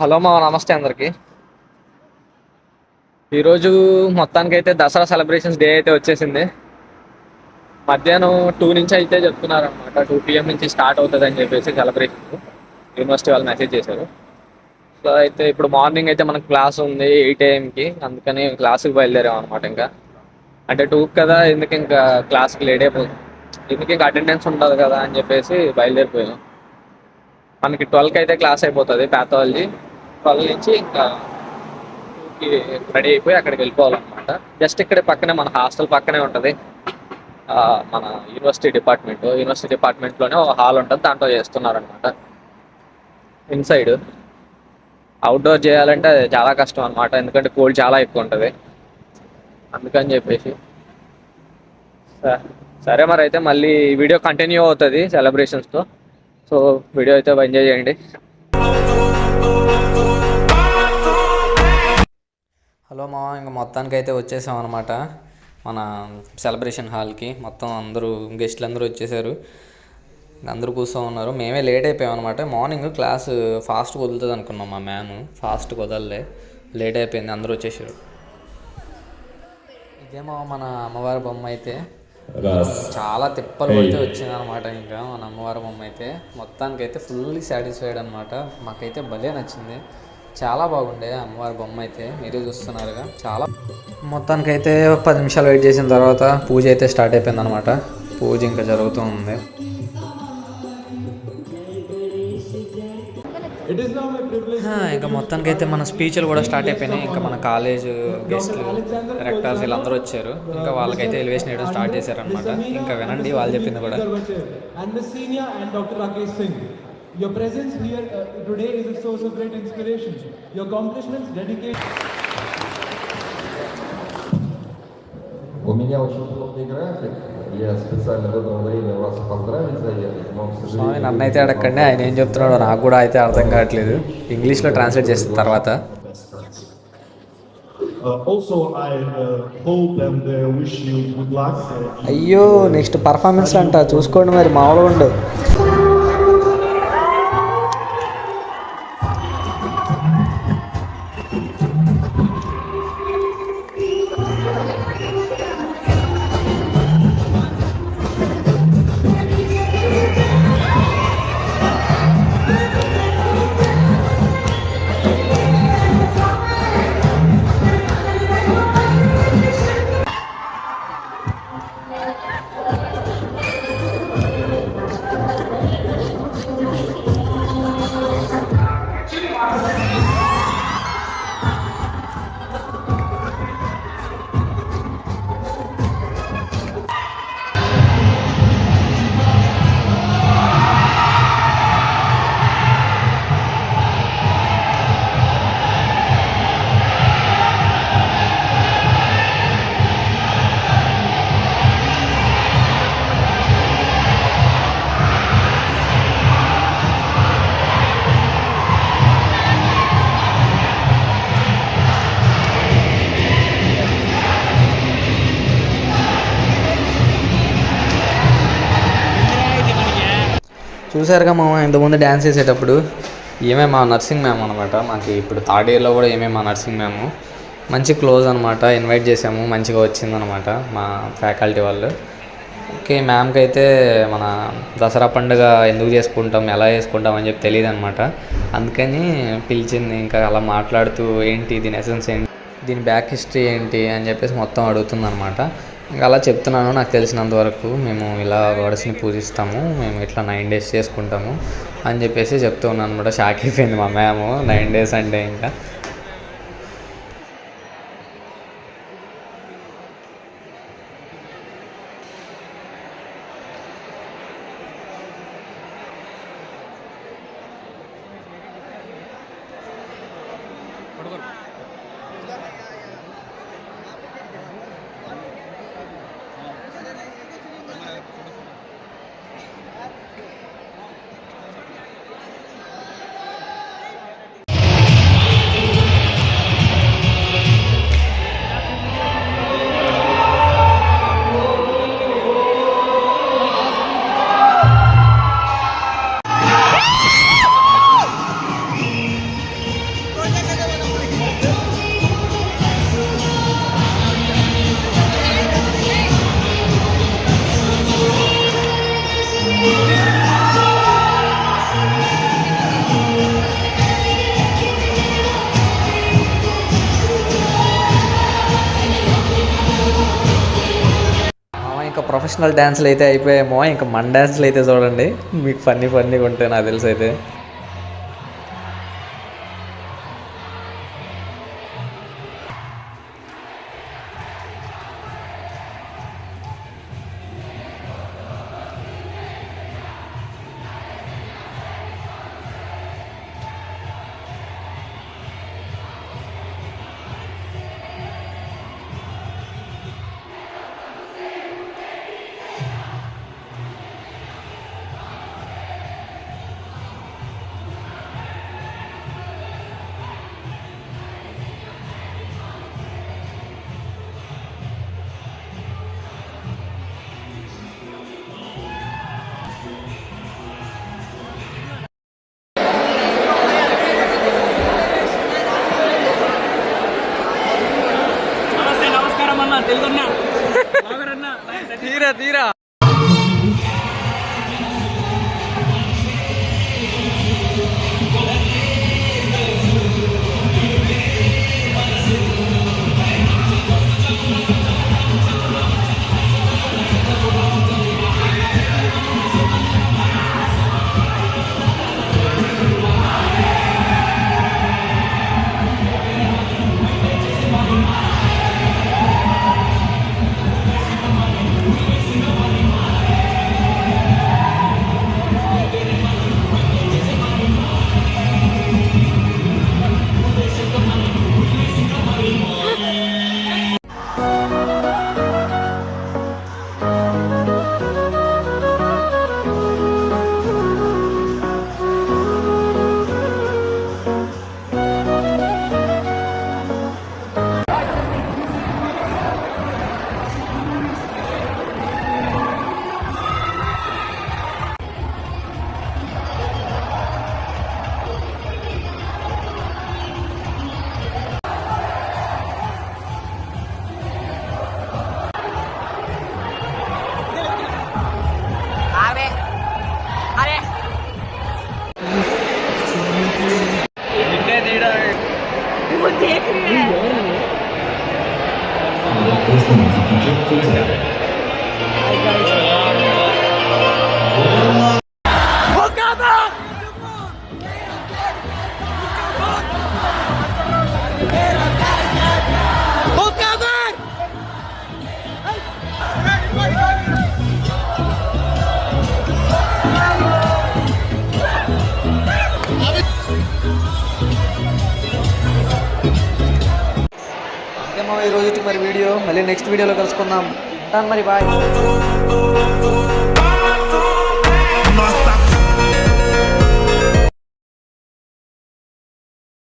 Hello మా నమస్తే అందరికి. ఈరోజు మొత్తానికి అయితే దసరా సెలబ్రేషన్స్ డే అయితే వచ్చేసింది. మధ్యాహ్నం టూ నుంచి అయితే చెప్తున్నారు అనమాట టూ పిఎం నుంచి స్టార్ట్ అవుతుంది అని చెప్పేసి సెలబ్రేషన్ యూనివర్సిటీ వాళ్ళు మెసేజ్ చేశారు. సో అయితే ఇప్పుడు మార్నింగ్ అయితే మనకు క్లాస్ ఉంది ఎయిట్ ఏఎంకి అందుకని క్లాస్కి బయలుదేరాం అనమాట ఇంకా. అంటే టూ కదా ఎందుకు ఇంకా క్లాస్కి లేట్ అయిపోతుంది. ఎందుకు ఇంకా అటెండెన్స్ ఉండదు కదా అని చెప్పేసి బయలుదేరిపోయాం. మనకి ట్వెల్వ్కి అయితే క్లాస్ అయిపోతుంది ప్యాథాలజీ ట్వెల్వ్ నుంచి ఇంకా టూకి రెడీ అయిపోయి అక్కడికి వెళ్ళిపోవాలన్నమాట. జస్ట్ ఇక్కడ పక్కనే మన హాస్టల్ పక్కనే ఉంటుంది. మన యూనివర్సిటీ డిపార్ట్మెంట్ యూనివర్సిటీ డిపార్ట్మెంట్లోనే ఒక హాల్ ఉంటుంది. దాంట్లో చేస్తున్నారనమాట ఇన్సైడ్ అవుట్డోర్ చేయాలంటే అది చాలా కష్టం అనమాట ఎందుకంటే కోల్డ్ చాలా ఎక్కువ ఉంటుంది. అందుకని చెప్పేసి. స- సరే మరి అయితే మళ్ళీ వీడియో కంటిన్యూ అవుతుంది సెలబ్రేషన్స్తో సో వీడియో అయితే ఎంజాయ్ చేయండి. హలో మా ఇంకా మొత్తానికి అయితే వచ్చేసాం అనమాట మన సెలబ్రేషన్ హాల్కి మొత్తం అందరూ గెస్ట్లు అందరూ వచ్చేసారు. అందరూ కూర్చో ఉన్నారు. మేమే లేట్ అయిపోయాం అనమాట మార్నింగ్ క్లాస్ ఫాస్ట్ వదులుతుంది అనుకున్నాం మా మ్యామ్ ఫాస్ట్ వదలలే లేట్ అయిపోయింది. అందరూ వచ్చేసారు. ఇదేమో మన అమ్మవారి బొమ్మ అయితే. చాలా తిప్పలు పడితే వచ్చింది అనమాట ఇంకా మన అమ్మవారి బొమ్మ అయితే. మొత్తానికి అయితే ఫుల్లీ సాటిస్ఫైడ్ అనమాట మాకైతే భలే నచ్చింది. చాలా బాగుండే అమ్మవారి బొమ్మ అయితే. మీరే చూస్తున్నారుగా. చాలా మొత్తానికి అయితే పది నిమిషాలు వెయిట్ చేసిన తర్వాత పూజ అయితే స్టార్ట్ అయిపోయింది అనమాట పూజ ఇంకా జరుగుతూ ఉంది. ఇంకా మొత్తానికి అయితే మన స్పీచ్లు కూడా స్టార్ట్ అయిపోయినాయి. ఇంకా మన కాలేజ్ గెస్ట్లు రెక్టర్స్ వీళ్ళందరూ వచ్చారు. ఇంకా వాళ్ళకైతే ఎలివేషన్ వేయడం స్టార్ట్ చేశారనమాట ఇంకా వినండి వాళ్ళు చెప్పింది కూడా. Your presence here uh, today is a source of great inspiration. Your accomplishments, dedication. У меня очень плотный график. Я специально выбрал время вас поздравить заехать, но, к స్వామి сожалению... నన్ను అయితే అడగండి ఆయన ఏం చెప్తున్నాడో నాకు కూడా అయితే అర్థం కావట్లేదు ఇంగ్లీష్లో ట్రాన్స్లేట్ చేసిన తర్వాత Uh, also, I uh, hope and uh, wish you good luck. Uh, అయ్యో నెక్స్ట్ పర్ఫార్మెన్స్ అంట చూసుకోండి మరి మామూలుగా ఉండు చూసారుగా మా ఇంతకుముందు డ్యాన్స్ చేసేటప్పుడు ఈమె మా నర్సింగ్ మ్యామ్ అనమాట మాకు ఇప్పుడు థర్డ్ ఇయర్లో కూడా ఏమే మా నర్సింగ్ మ్యామ్ మంచి క్లోజ్ అనమాట ఇన్వైట్ చేసాము మంచిగా వచ్చిందనమాట మా ఫ్యాకల్టీ వాళ్ళు. ఓకే మ్యామ్కి అయితే మన దసరా పండుగ ఎందుకు చేసుకుంటాం ఎలా చేసుకుంటాం అని చెప్పి తెలియదు అనమాట అందుకని పిలిచింది ఇంకా అలా మాట్లాడుతూ ఏంటి దీని ఎసెన్స్ ఏంటి దీని బ్యాక్ హిస్టరీ ఏంటి అని చెప్పేసి మొత్తం అడుగుతుందనమాట ఇంకా అలా చెప్తున్నాను నాకు తెలిసినంత వరకు మేము ఇలా గోడస్ని పూజిస్తాము మేము ఇట్లా నైన్ డేస్ చేసుకుంటాము అని చెప్పేసి చెప్తూ ఉన్నాను అనమాట షాక్ అయిపోయింది మా మ్యామ్ నైన్ డేస్ అంటే ఇంకా. ప్రొఫెషనల్ డ్యాన్స్లు అయితే అయిపోయామో ఇంకా మన డ్యాన్స్లు అయితే చూడండి. మీకు ఫన్నీ ఫన్నీగా ఉంటాయి నాకు తెలిసి అయితే. ಮಾಡ್ತೀರಾ Jest to muzyki, czy co? ఇంకేమో ఈ రోజుకి మరి వీడియో. మళ్ళీ నెక్స్ట్ వీడియోలో కలుసుకుందాం. ఉంటాను మరి బాయ్